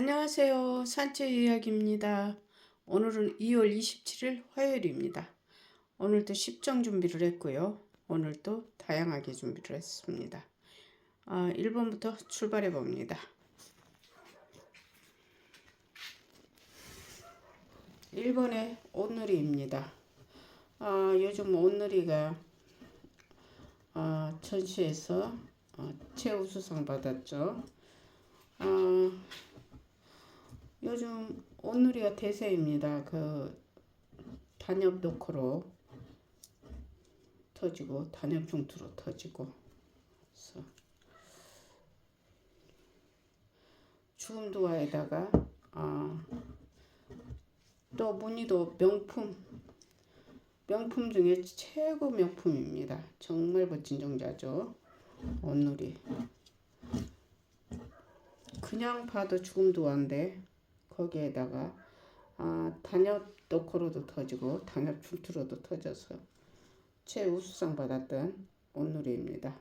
안녕하세요. 산책 이야기입니다. 오늘은 2월 27일 화요일입니다. 오늘도 10정 준비를 했고요. 오늘도 다양하게 준비를 했습니다. 아, 1번부터 출발해 봅니다. 1번에 온누리입니다. 아, 요즘 온누리가 아, 전시에서 어, 최우수상 받았죠. 어, 요즘 온누리가 대세입니다. 그 단엽 노크로 터지고 단엽 중투로 터지고 그래서 주음도화에다가 어, 또 무늬도 명품 명품 중에 최고 명품입니다. 정말 멋진 종자죠. 온누리 그냥 봐도 죽음도화인데 거기에다가 아, 단엽 도코로도 터지고 단엽 중투로도 터져서 최우수상 받았던 온누리입니다.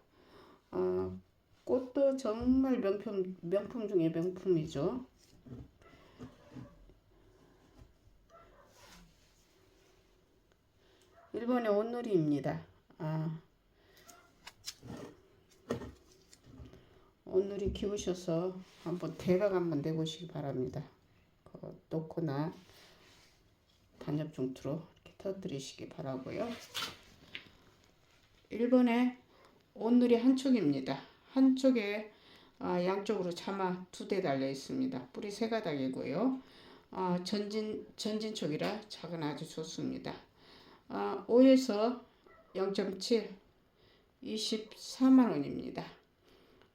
아, 꽃도 정말 명품 명품 중에 명품이죠. 일본의 온누리입니다. 아, 온누리 키우셔서 한번 대박 한번 내보시기 바랍니다. 그 놓거나 단엽 중투로 이렇게 터뜨리시기 바라고요. 1번에 온누리 한 쪽입니다. 한쪽에 아, 양쪽으로 차마 두 대 달려 있습니다. 뿌리 세 가닥이고요. 아, 전진 전진 쪽이라 작은 아주 좋습니다. 아, 5에서 0.7 24만 원입니다.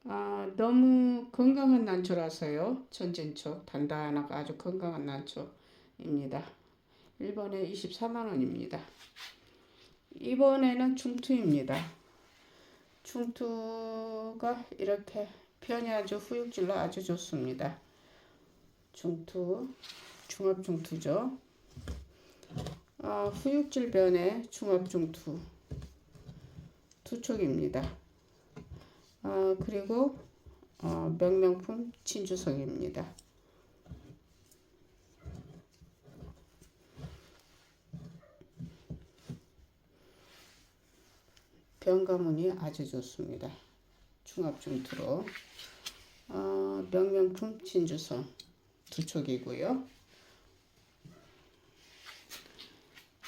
아, 너무 건강한 난초라서요. 전진초 단단하고 아주 건강한 난초입니다. 1번에 24만 원입니다. 2번에는 중투입니다. 중투가 이렇게 편이 아주 후육질로 아주 좋습니다. 중투, 중압 중투죠. 아, 후육질 변의 중압 중투 두 촉입니다. 아, 그리고 어, 명명품 진주성입니다. 병가문이 아주 좋습니다. 중압중투로 어, 명명품 진주성 두 촉이고요.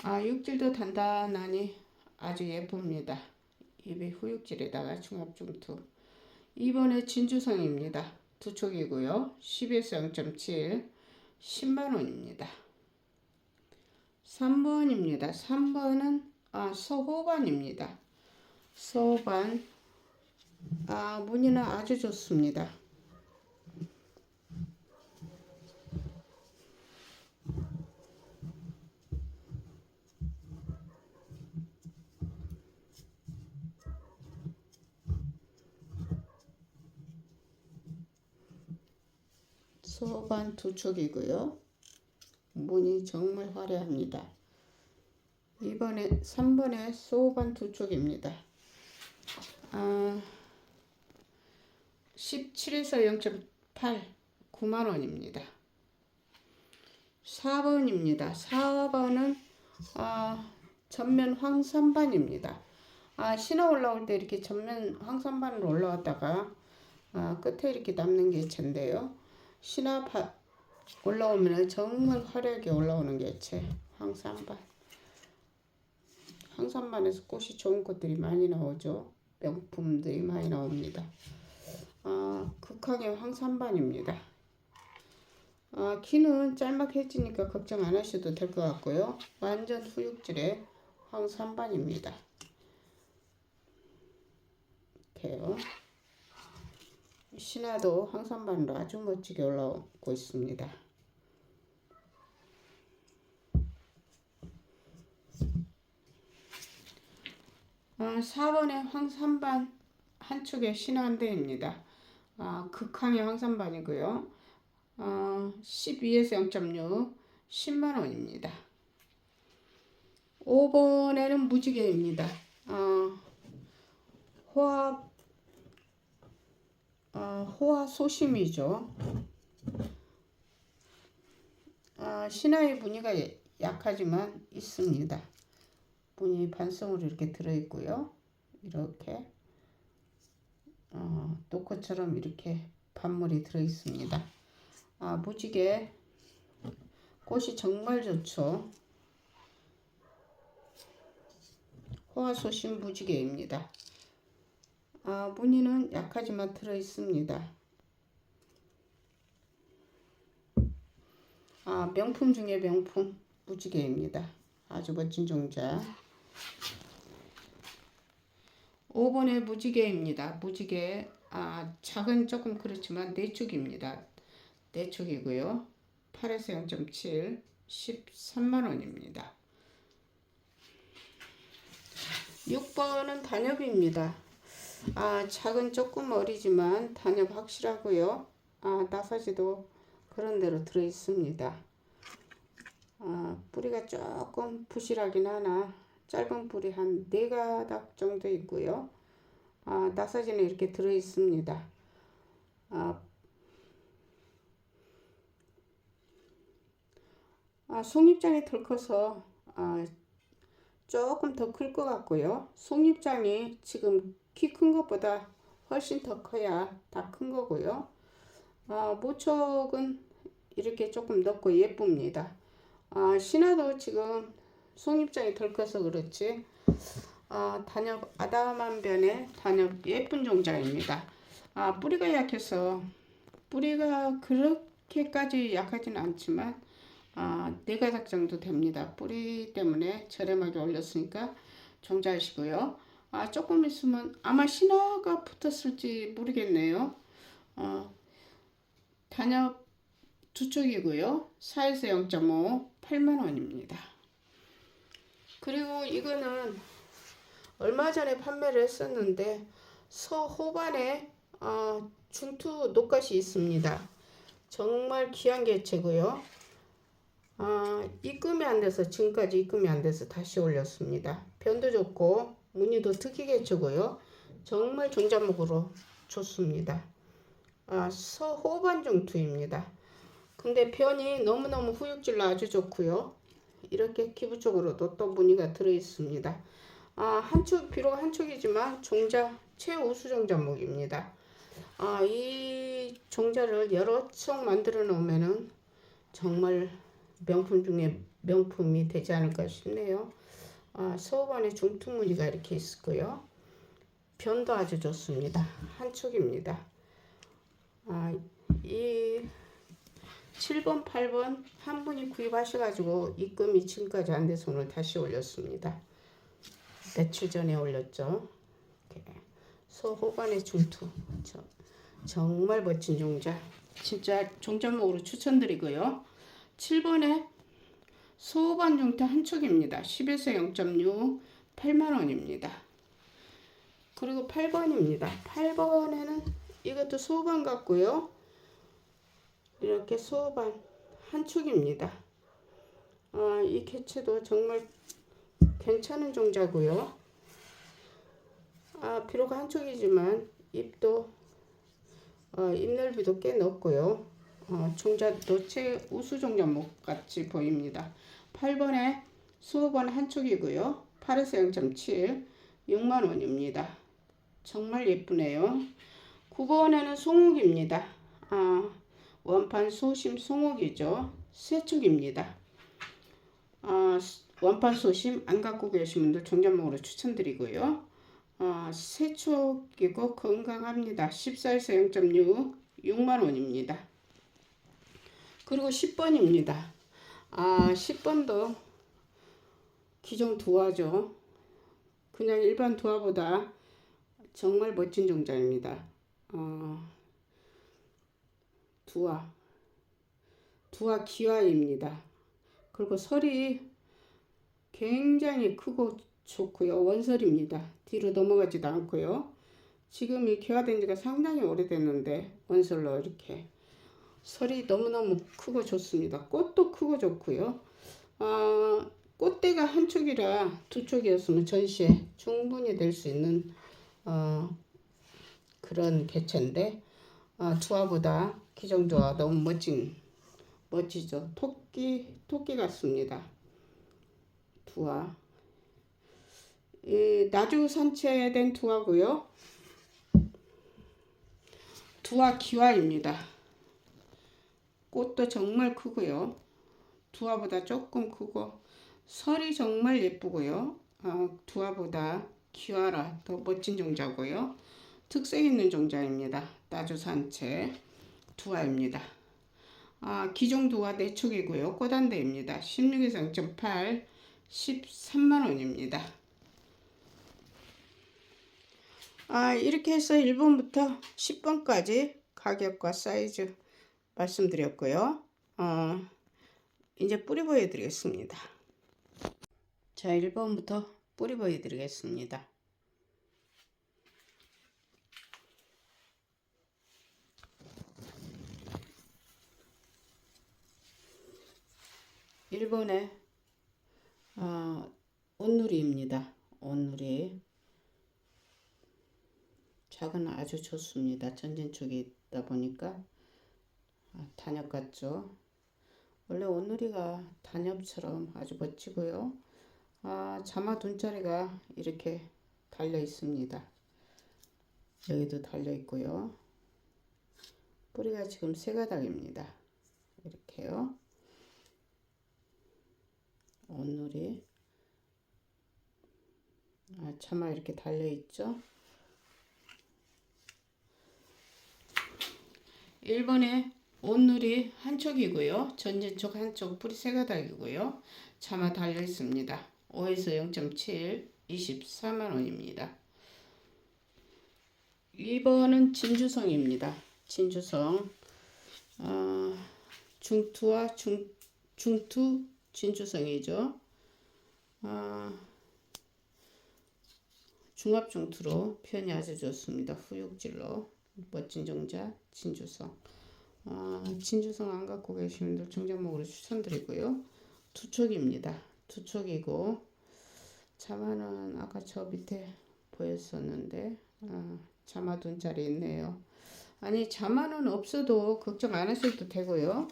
아 육질도 단단하니 아주 예쁩니다. 입이 후육질에다가 중압중투 2번에 진주성입니다. 두 촉이고요. 10에서 0.7 10만원입니다. 3번입니다. 3번은 아, 서호반입니다. 서호반 아, 무늬는 아주 좋습니다. 소반 두 촉이고요. 무늬 정말 화려합니다. 이번에 3번에 소반 두 촉입니다. 아, 17에서 0.8 9만원입니다. 4번입니다. 4번은 아, 전면 황산반입니다. 아, 신호 올라올 때 이렇게 전면 황산반으로 올라왔다가 아, 끝에 이렇게 남는 개체인데요. 신화 올라오면 정말 화려하게 올라오는 개체 황산반 황산반에서 꽃이 좋은 꽃들이 많이 나오죠. 명품들이 많이 나옵니다. 아, 극황의 황산반입니다. 아, 키는 짤막해지니까 걱정 안 하셔도 될 것 같고요. 완전 후육질의 황산반입니다. 이렇게요 신화도 황산반으로 아주 멋지게 올라오고 있습니다. 어, 4번의 황산반 한쪽에 신화 한 대입니다. 아, 극황의 황산반이고요. 어, 12에서 0.6 10만원입니다. 5번에는 무지개입니다. 어, 호합 어, 호화 소심이죠. 아, 신화의 무늬가 예- 약하지만 있습니다. 무늬 반성으로 이렇게 들어있고요. 이렇게 어, 노코처럼 이렇게 반물이 들어있습니다. 아, 무지개 꽃이 정말 좋죠. 호화소신 무지개입니다. 아, 무늬는 약하지만 들어 있습니다. 아, 명품 중에 명품 무지개입니다. 아주 멋진 종자. 5번의 무지개입니다. 무지개 아, 작은 조금 그렇지만 내축입니다. 내축이고요. 8에서 0.7 13만 원입니다. 6번은 단엽입니다. 아, 작은 조금 어리지만 단엽 확실하고요. 아, 나사지도 그런 대로 들어 있습니다. 아, 뿌리가 조금 부실하긴 하나 짧은 뿌리 한 네 가닥 정도 있고요. 아, 나사지는 이렇게 들어 있습니다. 아, 아, 송잎장이 덜 커서 아, 조금 더 클 것 같고요. 송잎장이 지금 키 큰 것보다 훨씬 더 커야 다 큰 거고요. 아, 모촉은 이렇게 조금 넓고 예쁩니다. 아, 신화도 지금 송잎장이 덜 커서 그렇지. 아, 단엽 아담한 변의 단엽 예쁜 종자입니다. 아, 뿌리가 약해서 뿌리가 그렇게까지 약하지는 않지만 아, 네 가닥 정도 됩니다. 뿌리 때문에 저렴하게 올렸으니까 종자하시고요. 아, 조금 있으면 아마 신화가 붙었을지 모르겠네요. 어, 단엽 두 쪽이고요. 4에서 0.5 8만 원입니다. 그리고 이거는 얼마 전에 판매를 했었는데 서호반에 어, 중투 녹갓이 있습니다. 정말 귀한 개체고요. 아, 입금이 안 돼서 지금까지 입금이 안 돼서 다시 올렸습니다. 변도 좋고 무늬도 특이 개체고요. 정말 종자목으로 좋습니다. 아, 서호반 중투입니다. 근데 변이 너무너무 후육질로 아주 좋고요. 이렇게 기부 쪽으로도 또 무늬가 들어 있습니다. 아, 한축 비록 한축이지만 종자 최우수 종자목입니다. 아, 이 종자를 여러 쪽 만들어 놓으면은 정말 명품 중에 명품이 되지 않을까 싶네요. 아, 소반에 중투 무늬가 이렇게 있고요. 변도 아주 좋습니다. 한축입니다. 아, 이 7번, 8번 한 분이 구입하셔가지고 입금이 지금까지 안 돼서 오늘 다시 올렸습니다. 며칠 전에 올렸죠. 소호반의 중투. 저, 정말 멋진 종자. 진짜 종자목으로 추천드리고요. 7번에 소호반 중투 한 촉입니다. 10에서 0.6 8만원입니다. 그리고 8번입니다. 8번에는 이것도 소호반 같고요. 이렇게 소반 한 축입니다. 아, 이 개체도 정말 괜찮은 종자고요. 아, 비록 한 축이지만 잎도 어, 잎 넓이도 꽤 넓고요. 어, 종자도 최우수 종자목 같이 보입니다. 8번에 수호번 한 축이고요. 8에서 0.7 6만 원입니다. 정말 예쁘네요. 9번에는 송옥입니다. 아, 원판 소심 송옥이죠. 세축입니다. 아, 원판 소심 안 갖고 계신 분들 종잣목으로 추천드리고요. 아, 세축이고 건강합니다. 14에서 0.6 6만 원입니다. 그리고 10번입니다. 아, 10번도 기존 두화죠. 그냥 일반 두화보다 정말 멋진 종자입니다. 어, 두화 두화 기화입니다. 그리고 설이 굉장히 크고 좋고요. 원설입니다. 뒤로 넘어가지도 않고요. 지금 이 개화된 지가 상당히 오래됐는데 원설로 이렇게 설이 너무너무 크고 좋습니다. 꽃도 크고 좋고요. 아, 꽃대가 한 쪽이라 두 쪽이었으면 전시에 충분히 될 수 있는 어, 그런 개체인데 아, 두화보다 기정두화 너무 멋진 멋지죠. 토끼 토끼 같습니다. 두화. 이 나주 산채된 두화고요. 두화 기화입니다. 꽃도 정말 크고요. 두화보다 조금 크고 설이 정말 예쁘고요. 어, 두화보다 기화라 더 멋진 종자고요. 특색 있는 종자입니다. 나주 산채 두화입니다. 아, 기종 두화 내축이고요. 꽃안대입니다. 16에서 0.8 13만 원입니다. 아, 이렇게 해서 1번부터 10번까지 가격과 사이즈 말씀드렸고요. 어, 이제 뿌리 보여드리겠습니다. 자, 1번부터 뿌리 보여드리겠습니다. 일본의 어, 온누리입니다. 온누리. 작은 아주 좋습니다. 전진 쪽에 있다 보니까 아, 단엽 같죠. 원래 온누리가 단엽처럼 아주 멋지고요. 아, 자마 돈자리가 이렇게 달려 있습니다. 여기도 달려 있고요. 뿌리가 지금 세 가닥입니다. 이렇게요. 온누리. 아, 자마 이렇게 달려 있죠. 1번에 온누리 한쪽이고요. 전진쪽 한쪽 뿌리 세 가닥이고요. 자마 달려 있습니다. 5에서 0.7 24만 원입니다. 2번은 진주성입니다. 진주성 어, 중투와 중, 중투 진주성이죠. 어, 중압 중투로 표현이 아주 좋습니다. 후육질로 멋진 종자 진주성. 어, 진주성 안 갖고 계신 분들 종자목으로 추천드리고요. 투촉입니다. 투촉이고 자마는 아까 저 밑에 보였었는데 어, 자마 돈짜리 있네요. 아니 자마는 없어도 걱정 안 하셔도 되고요.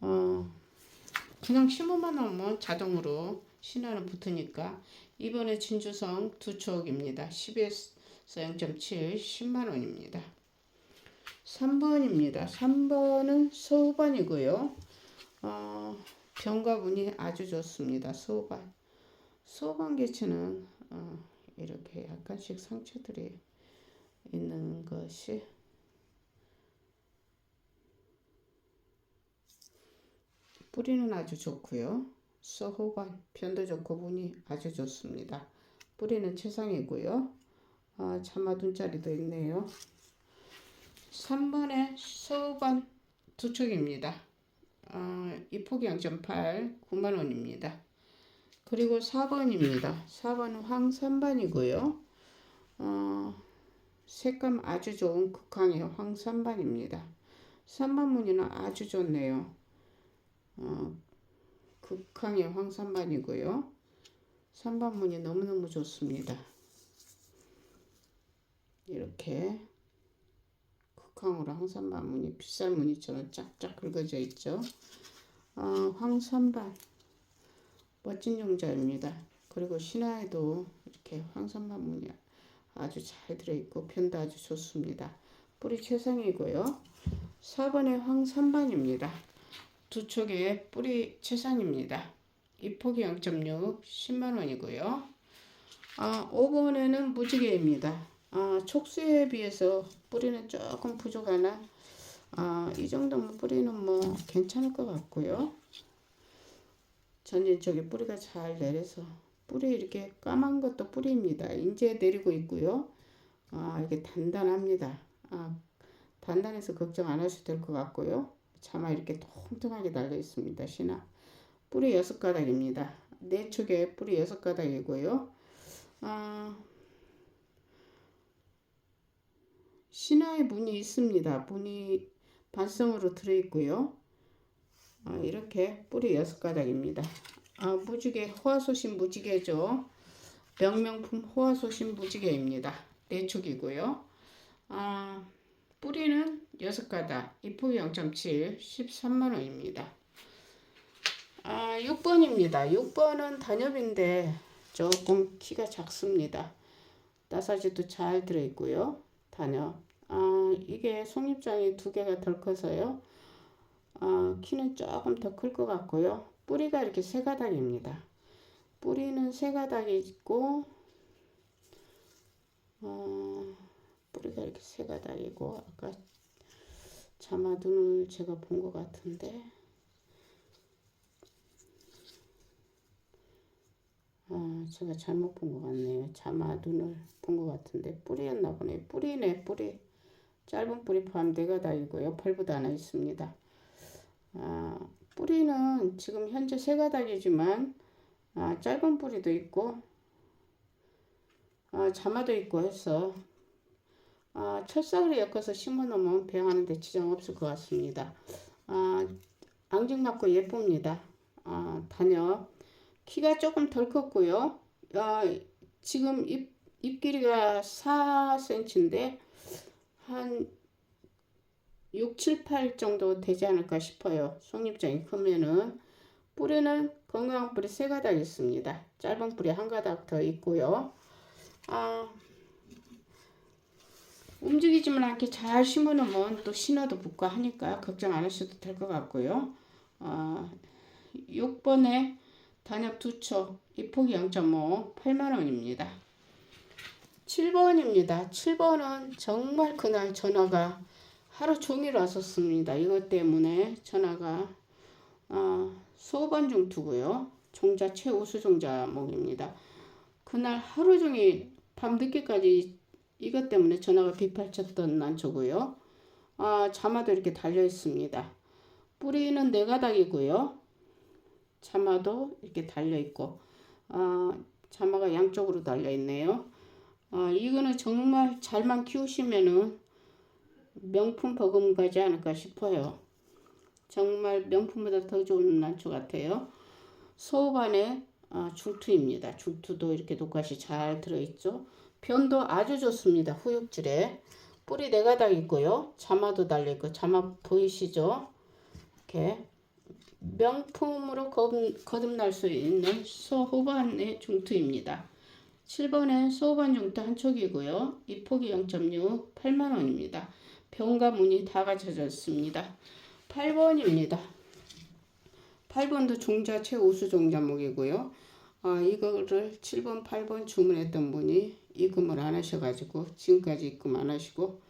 어, 그냥 심어만 놓으면 자동으로 신화는 붙으니까 이번에 진주성 두촉입니다. 10에서 0.7 10만 원입니다. 3번입니다. 3번은 소반이고요. 어, 병가분이 아주 좋습니다. 소반. 소반 개체는 어, 이렇게 약간씩 상처들이 있는 것이 뿌리는 아주 좋고요. 소호반 편도 좋고 분이 아주 좋습니다. 뿌리는 최상이고요. 아, 자마둔짜리도 있네요. 3번에 소반 두 촉입니다. 어, 이 폭이 0.8 9만원입니다. 그리고 4번입니다. 4번은 황산반이고요. 어, 색감 아주 좋은 극황의 황산반입니다. 3번 무늬는 아주 좋네요. 어, 극황의 황산반이고요. 3번 무늬 너무너무 좋습니다. 이렇게 극황으로 황산반 무늬 빗살 무늬처럼 쫙쫙 긁어져 있죠. 어, 황산반 멋진 종자입니다. 그리고 신화에도 이렇게 황산반 무늬 아주 잘 들어있고 편도 아주 좋습니다. 뿌리 최상이고요. 4번에 황산반입니다. 두 촉에 뿌리 최상입니다. 이 폭이 0.6 10만원이고요. 아, 5번에는 무지개입니다. 아, 촉수에 비해서 뿌리는 조금 부족하나 아, 이 정도면 뿌리는 뭐 괜찮을 것 같고요. 전진 쪽에 뿌리가 잘 내려서 뿌리 이렇게 까만 것도 뿌리입니다. 이제 내리고 있고요. 아, 이게 단단합니다. 아, 단단해서 걱정 안 하셔도 될 것 같고요. 자마 이렇게 통통하게 달려 있습니다. 신화. 뿌리 여섯 가닥입니다. 네 축에 뿌리 여섯 가닥이고요. 아, 신화의 문이 있습니다. 문이 반성으로 들어있고요. 아, 이렇게 뿌리 여섯 가닥입니다. 아, 무지개 호화소신 무지개죠. 명명품 호화소신 무지개입니다. 네 축이고요. 아, 뿌리는 6가닥 이폭이 0.7 13만원입니다 아 6번입니다 6번은 단엽인데 조금 키가 작습니다 나사지도 잘 들어있고요 단엽 아 이게 송잎장이 두 개가 덜 커서요. 아 키는 조금 더 클 것 같고요. 뿌리가 이렇게 세 가닥입니다. 뿌리는 세 가닥이 있고 어, 뿌리가 이렇게 세 가닥이고 아까 자마눈을 제가 본 것 같은데 아 제가 잘못 본 것 같네요. 자마 눈을 본 것 같은데. 뿌리였나 보네. 뿌리네 뿌리. 짧은 뿌리 포함 네 가닥이고요. 펄보다 하나 있습니다. 아 뿌리는 지금 현재 세 가닥이지만 아, 짧은 뿌리도 있고 아, 자마도 있고 해서 아, 철사를 엮어서 심어 놓으면 배양하는데 지장 없을 것 같습니다. 아, 앙증맞고 예쁩니다. 아, 단엽 키가 조금 덜 컸고요. 아, 지금 잎, 잎 길이가 4cm인데 한 6, 7, 8 정도 되지 않을까 싶어요. 송잎장이 크면은 뿌리는 건강한 뿌리 세 가닥 있습니다. 짧은 뿌리 한 가닥 더 있고요. 아, 움직이지만 않게 잘 심어놓으면 또 신어도 붙고 하니까 걱정 안 하셔도 될 것 같고요. 아, 6번에 단엽 두초, 이 폭이 0.5, 8만원입니다. 7번입니다. 7번은 정말 그날 전화가 하루 종일 왔었습니다. 이것 때문에 전화가 아, 소반 중투고요. 종자 최우수 종자목입니다. 그날 하루 종일 밤늦게까지 이것 때문에 전화가 비팔쳤던 난초고요. 아, 자마도 이렇게 달려 있습니다. 뿌리는 네 가닥이고요. 자마도 이렇게 달려 있고, 아, 자마가 양쪽으로 달려 있네요. 아, 이거는 정말 잘만 키우시면은 명품 버금 가지 않을까 싶어요. 정말 명품보다 더 좋은 난초 같아요. 소반의 아, 줄투입니다. 줄투도 이렇게 녹갓이 잘 들어있죠. 변도 아주 좋습니다. 후육질에 뿌리 네 가닥 있고요. 자마도 달려있고 자마 보이시죠? 이렇게 명품으로 거듭, 거듭날 수 있는 소호반의 중투입니다. 7번에 소호반 중투 한 촉이고요. 이 폭이 0.6 8만원입니다. 병과 문이 다 갖춰졌습니다. 8번입니다. 8번도 종자 최우수 종자목이고요. 아, 이거를 7번, 8번 주문했던 분이 입금을 안 하셔가지고 지금까지 입금 안 하시고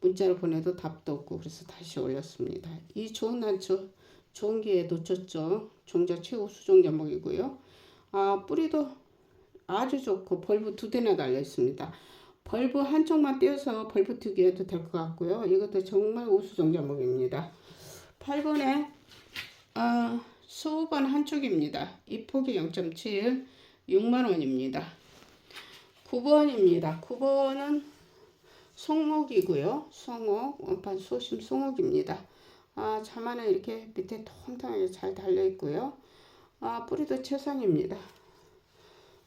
문자를 보내도 답도 없고 그래서 다시 올렸습니다. 이 좋은 난초 기회에 놓쳤죠. 종자 최우수 종자목이고요. 아, 뿌리도 아주 좋고 벌브 두 대나 달려 있습니다. 벌브 한쪽만 떼어서 벌브 투기 해도 될 것 같고요. 이것도 정말 우수 종자목입니다. 8번에 어, 소반 한쪽입니다. 이 폭이 0.7 6만원입니다. 9번입니다. 9번은 송옥이고요. 송옥 원판 소심 송옥입니다. 아, 자만은 이렇게 밑에 통통하게 잘 달려 있고요. 아, 뿌리도 최상입니다.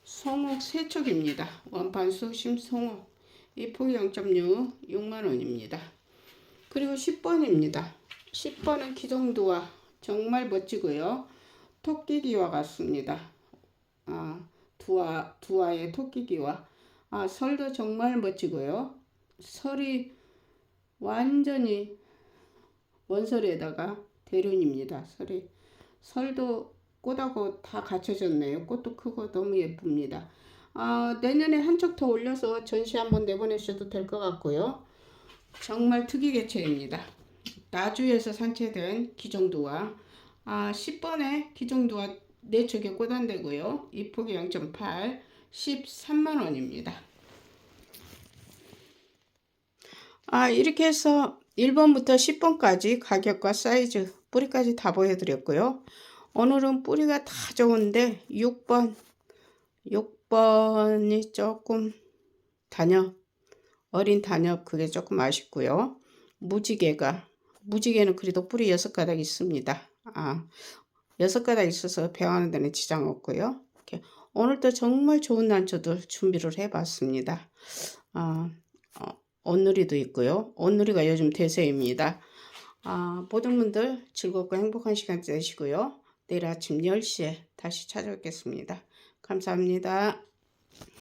송옥 세촉입니다. 원판 소심 송옥 이 폭이 0.6 6만원입니다. 그리고 10번입니다. 10번은 기정도와 정말 멋지고요. 토끼기와 같습니다. 아, 두아, 두아의 토끼기와 아, 설도 정말 멋지고요. 설이 완전히 원설에다가 대륜입니다. 설이 설도 꽃하고 다 갖춰졌네요. 꽃도 크고 너무 예쁩니다. 아, 내년에 한쪽 더 올려서 전시 한번 내보내셔도 될 것 같고요. 정말 특이 개체입니다. 나주에서 산채된 기정도와 아, 10번에 기정도와 내쪽에 꽂안되고요. 이 폭이 0.8, 13만원입니다. 아, 이렇게 해서 1번부터 10번까지 가격과 사이즈, 뿌리까지 다 보여드렸고요. 오늘은 뿌리가 다 좋은데 6번, 6번이 조금 단엽, 어린 단엽 그게 조금 아쉽고요. 무지개가, 무지개는 그래도 뿌리 6가닥 있습니다. 아, 6가닥 있어서 배워하는 데는 지장 없고요. 이렇게 오늘도 정말 좋은 난초들 준비를 해봤습니다. 아, 어, 온누리도 있고요. 온누리가 요즘 대세입니다. 아, 모든 분들 즐겁고 행복한 시간 되시고요. 내일 아침 10시에 다시 찾아뵙겠습니다. 감사합니다.